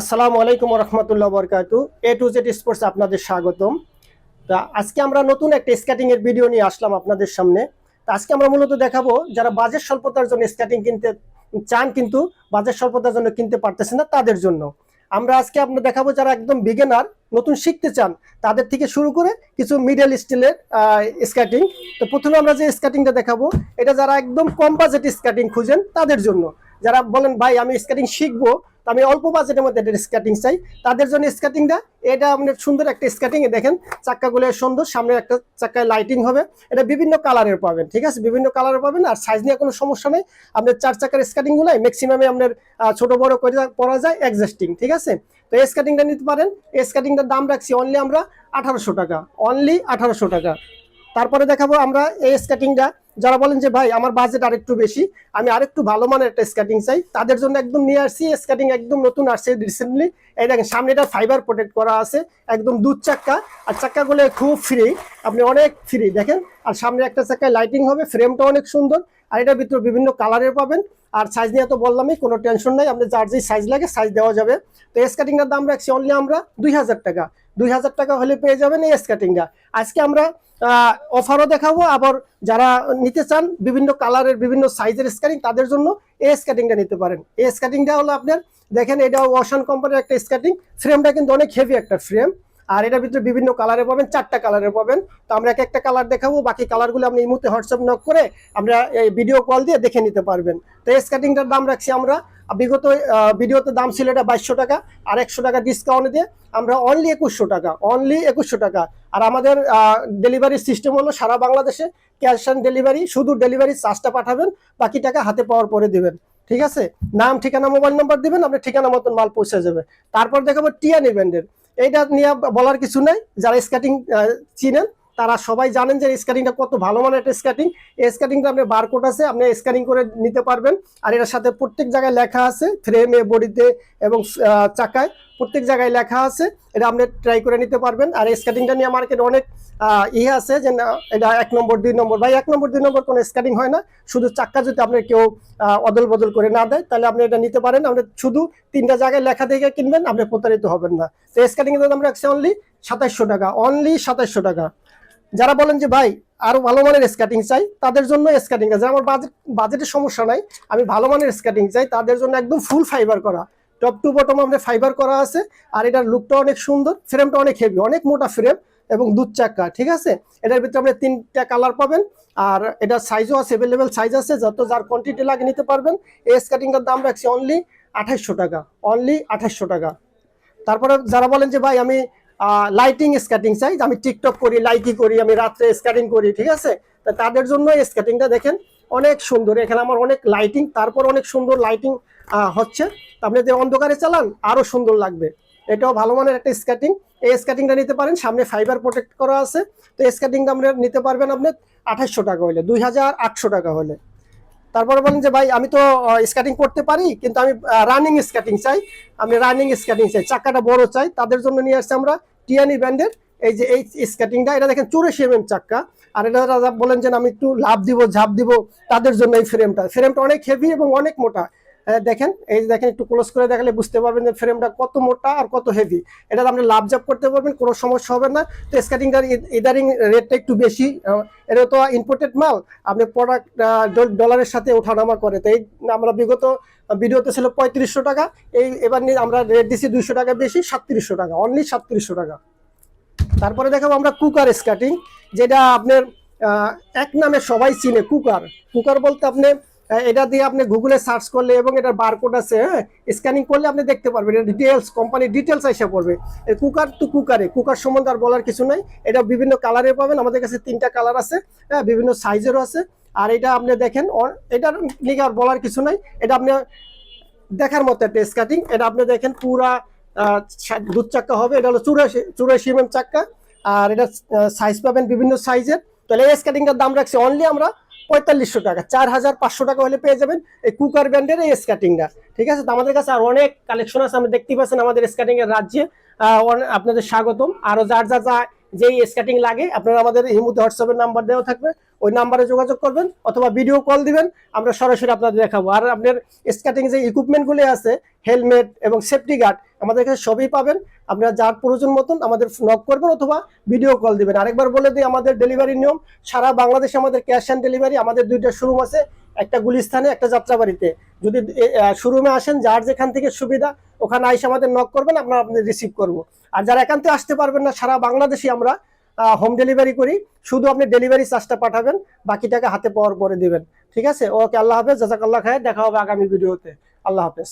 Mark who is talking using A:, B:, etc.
A: আসসালামু আলাইকুম রহমতুল্লাহ বরকাতু। এ টু জেড স্পোর্টস আপনাদের স্বাগতম। তা আজকে আমরা নতুন একটা স্কেটিং এর ভিডিও নিয়ে আসলাম আপনাদের সামনে। তা আজকে আমরা মূলত দেখাবো যারা বাজেট স্বল্পতার জন্য স্কেটিং কিনতে চান কিন্তু বাজেট স্বল্পতার জন্য কিনতে পারতেছেন না তাদের জন্য। আমরা আজকে আপনার দেখাবো যারা একদম বিগিনার নতুন শিখতে চান, তাদের থেকে শুরু করে কিছু মিডল স্টিলের স্কেটিং তো প্রথমে আমরা যে স্কেটিংটা দেখাবো, এটা যারা একদম কম বাজেট স্কেটিং খুঁজেন তাদের জন্য। যারা বলেন, ভাই, আমি স্কেটিং শিখব। আমি অল্প বাজেটের মধ্যে একটা স্কেটিং চাই। তাদের জন্য স্কেটিংটা এটা আপনার সুন্দর একটা স্কেটিং দেখেন, চাক্কাগুলো সুন্দর, সামনে একটা চাক্কায় লাইটিং হবে। এটা বিভিন্ন কালারের পাবেন, ঠিক আছে? বিভিন্ন কালারের পাবেন, আর সাইজ নিয়ে কোনো সমস্যা নেই। আপনার চার চাকার স্কেটিংগুলো ম্যাক্সিমামে আপনার ছোট, বড় করে পরা যায় অ্যাডজাস্টিং ঠিক আছে? তো এই স্কেটিংটা নিতে পারেন। এই স্কেটিংটার দাম রাখছি অনলি আমরা আঠারোশো টাকা অনলি আঠারোশো টাকা। তারপরে দেখাবো আমরা এই স্কেটিংটা যারা বলেন যে, ভাই, আমার বাজেট আরেকটু বেশি, আমি আরেকটু ভালো মানের একটা স্কেটিং চাই। তাদের জন্য একদম নিয়ে আসছি স্কেটিং একদম নতুন আসছে রিসেন্টলি এই দেখেন, সামনে এটা ফাইবার প্রোটেক্ট করা আছে, একদম দুধ চাক্কা। আর চাক্কাগুলো খুব ফ্রি আপনি অনেক ফ্রি দেখেন? আর সামনে একটা চাক্কায় লাইটিং হবে ফ্রেমটা অনেক সুন্দর। আর এটার ভিতরে বিভিন্ন কালারের পাবেন। আর সাইজ নিয়ে তো বললামই, কোনো টেনশন নাই, আপনি যার যেই সাইজ লাগে সাইজ দেওয়া যাবে। তো এই স্কেটিংটার দাম রাখছি অনলি আমরা দুই হাজার টাকা। দুই হাজার টাকা হলে পেয়ে যাবেন এই স্কেটিংটা আজকে আমরা অফারও দেখাবো, আবার যারা নিতে চান, বিভিন্ন কালারের বিভিন্ন সাইজের স্কেটিং তাদের জন্য এই স্কেটিংটা নিতে পারেন। এই স্কেটিংটা হলো আপনার, দেখেন এটা ওয়াশন কোম্পানির একটা স্কেটিং ফ্রেমটা কিন্তু অনেক হেভি একটা ফ্রেম আর এটার ভিতরে বিভিন্ন কালারে পাবেন, চারটা কালারে পাবেন। তো আমরা এক একটা কালার দেখাবো, বাকি কালারগুলো আপনি এই মুহূর্তে হোয়াটসঅ্যাপ নক করে আমরা এই ভিডিও কল দিয়ে দেখে নিতে পারবেন। তো এই স্কেটিংটার দাম রাখছি আমরা। বিগত ভিডিওতে দাম ছিল এটা বাইশশো টাকা, আর একশো টাকা ডিসকাউন্ট দিয়ে আমরা অনলি একুশশো টাকা অনলি একুশশো টাকা। আর আমাদের ডেলিভারি সিস্টেম হলো সারা বাংলাদেশে ক্যাশ অন ডেলিভারি শুধু ডেলিভারি চার্জটা পাঠাবেন, বাকি টাকা হাতে পাওয়ার পরে দিবেন। ঠিক আছে? নাম, ঠিকানা মোবাইল নাম্বার দিবেন, আপনি ঠিকানা মতন মাল পৌঁছে যাবে। তারপর দেখাবো টিয়ানি ব্যান্ডের এইটা নিয়ে বলার কিছু নাই যারা স্কেটিং চিনেন তারা সবাই জানেন যে স্কেটিংটা কত ভালো মানের একটা স্কেটিং এই স্কেটিংটা আপনি বারকোড আছে, আপনি স্ক্যানিং করে নিতে পারবেন। আর এটার সাথে প্রত্যেক জায়গায় লেখা আছে ফ্রেমে বডিতে এবং চাকায় প্রত্যেক জায়গায় লেখা আছে। এটা আপনি ট্রাই করে নিতে পারবেন। আর স্কেটিংটা নিয়ে মার্কেটে অনেক ইয়ে আছে যে এটা এক নম্বর, দুই নম্বর। বা এক নম্বর, দুই নম্বর কোনো স্কেটিং হয় না। শুধু চাক্কা যদি আপনি কেউ অদল বদল করে না দেয়, তাহলে আপনি এটা নিতে পারেন। আপনি শুধু তিনটা জায়গায় লেখা দেখে কিনবেন, আপনি প্রতারিত হবেন না। তো স্কেটিং এর দাম রাখছে অনলি সাতাইশশো টাকা। অনলি সাতাইশশো টাকা। যারা বলেন যে, ভাই, আরও ভালো মানের স্কেটিং চাই, তাদের জন্য স্কেটিং আছে। আমার বাজেট বাজেটের সমস্যা নাই। আমি ভালো মানের স্কেটিং চাই। তাদের জন্য একদম ফুল ফাইবার করা। টপ টু বটম আমাদের ফাইবার করা আছে। আর এটার লুকটা অনেক সুন্দর। ফ্রেমটা অনেক হেভি অনেক মোটা ফ্রেম এবং দুধ চাক্কা ঠিক আছে? এটার ভিতরে আপনি তিনটা কালার পাবেন। আর এটা সাইজও আছে অ্যাভেলেবেল সাইজ আছে। যত যার কোয়ান্টিটি লাগে নিতে পারবেন। এই স্কেটিংটার দাম রাখছি অনলি আঠাইশশো টাকা। অনলি আঠাইশশো টাকা। তারপরে যারা বলেন যে, ভাই, আমি লাইটিং স্কেটিং চাই আমি টিকটক করি লাইকি করি, আমি রাত্রে স্কেটিং করি, ঠিক আছে? তা তাদের জন্য স্কেটিংটা দেখেন অনেক সুন্দর। এখানে আমার অনেক লাইটিং তারপর অনেক সুন্দর লাইটিং হচ্ছে। আপনি যে অন্ধকারে চালান আরও সুন্দর লাগবে। এটাও ভালো মানের একটা স্কেটিং এই স্কেটিংটা নিতে পারেন, সামনে ফাইবার প্রোটেক্ট করা আছে। তো স্কেটিংটা আপনি নিতে পারবেন আপনি আঠাশশো টাকা হলে দুই হাজার আটশো টাকা হলে তারপরে বলেন যে, ভাই, আমি তো স্কেটিং করতে পারি, কিন্তু আমি রানিং স্কেটিং চাই। আমি রানিং স্কেটিং চাই। চাকাটা বড় চাই। তাদের জন্য নিয়ে আসছি আমরা টিয়ানি ব্র্যান্ডের এই যে, এই স্কেটিংটা এটা দেখেন চুরাশি এম চাক্কা। আর এটা বলেন যে আমি একটু লাভ দিব, ঝাঁপ দিব। তাদের জন্য এই ফ্রেমটা ফ্রেমটা অনেক হেভি এবং অনেক মোটা। দেখেন, এই দেখেন, একটু ক্লোজ করে দেখালে বুঝতে পারবেন যে ফ্রেমটা কত মোটা আর কত হেভি এটা আপনি লাভ জাপ করতে পারবেন, কোনো সমস্যা হবে না। তো স্কেটিংটার ইদারিং রেটটা একটু বেশি। এটা তো ইম্পোর্টেড মাল, আপনি প্রোডাক্ট ডলারের সাথে ওঠানামা করে। তো এই আমরা বিগত ভিডিওতে ছিল পঁয়ত্রিশশো টাকা, এই এবার নিয়ে আমরা রেট দিচ্ছি দুইশো টাকা বেশি, সাতত্রিশশো টাকা অনলি সাতত্রিশশো টাকা। তারপরে দেখাবো আমরা কুকার স্কাটিং যেটা আপনার এক নামে সবাই চিনে, কুকার। কুকার বলতে আপনি এটা দিয়ে আপনি গুগলে সার্চ করলে এবং এটার বারকোড আছে হ্যাঁ? স্ক্যানিং করলে আপনি দেখতে পারবেন। এটা ডিটেলস কোম্পানির ডিটেলস এসে পড়বে। কুকার তো কুকারে, কুকার সম্বন্ধে আর বলার কিছু নাই। এটা বিভিন্ন কালারে পাবেন। আমাদের কাছে তিনটা কালার আছে হ্যাঁ? বিভিন্ন সাইজেরও আছে। আর এটা আপনি দেখেন এটার লিগে আর বলার কিছু নাই। এটা আপনি দেখার মতো একটা স্কাটিং এটা আপনি দেখেন, পুরা দুধ চাক্কা হবে। এটা হলো চুরাশি চুরাশি এম চাক্কা। আর এটা সাইজ পাবেন বিভিন্ন সাইজের তাহলে এই কাটিংটার দাম রাখছি অনলি আমরা পঁয়তাল্লিশশো টাকা। চার হাজার পাঁচশো টাকা হলে পেয়ে যাবেন এই কুকার ব্র্যান্ডের এই স্কাটিংটা ঠিক আছে? তো আমাদের কাছে আর অনেক কালেকশন আছে আমরা দেখতেই পাচ্ছেন আমাদের স্কার্টিংয়ের রাজ্যে। আপনাদের স্বাগতম। আরও যার যা যা যেই স্কেটিং লাগে, আপনারা আমাদের এই মুহূর্তে হোয়াটসঅ্যাপের নাম্বার দেওয়া থাকবে। ওই নাম্বারে যোগাযোগ করবেন অথবা ভিডিও কল দিবেন, আমরা সরাসরি আপনাদের দেখাবো। আর আপনার স্কেটিং যে ইকুইপমেন্টগুলি আছে হেলমেট এবং সেফটি গার্ড আমাদের কাছে সবই পাবেন। আপনারা যার প্রয়োজন মতন আমাদের নক করবেন অথবা ভিডিও কল দিবেন। আরেকবার বলে দিই, আমাদের ডেলিভারি নিয়ম, সারা বাংলাদেশে আমাদের ক্যাশ অন ডেলিভারি আমাদের দুইটা শোরুম আছে, একটা গুলিস্থানে, একটা যাত্রাবাড়িতে। যদি শোরুমে আসেন, যার যেখান থেকে সুবিধা ওখানে আইসে আমাদের নক করবেন, আমরা আপনি রিসিভ করব। আর যারা একান্ত আসতে পারবেন না, সারা বাংলাদেশে আমরা হোম ডেলিভারি করি। শুধু আপনি ডেলিভারি চার্জটা পাঠাবেন, বাকি টাকা হাতে পাওয়ার পরে দিবেন। ঠিক আছে? ওকে, আল্লাহ হাফেজ জাজাক আল্লাহ খায় দেখা হবে আগামী ভিডিওতে। আল্লাহ হাফেজ।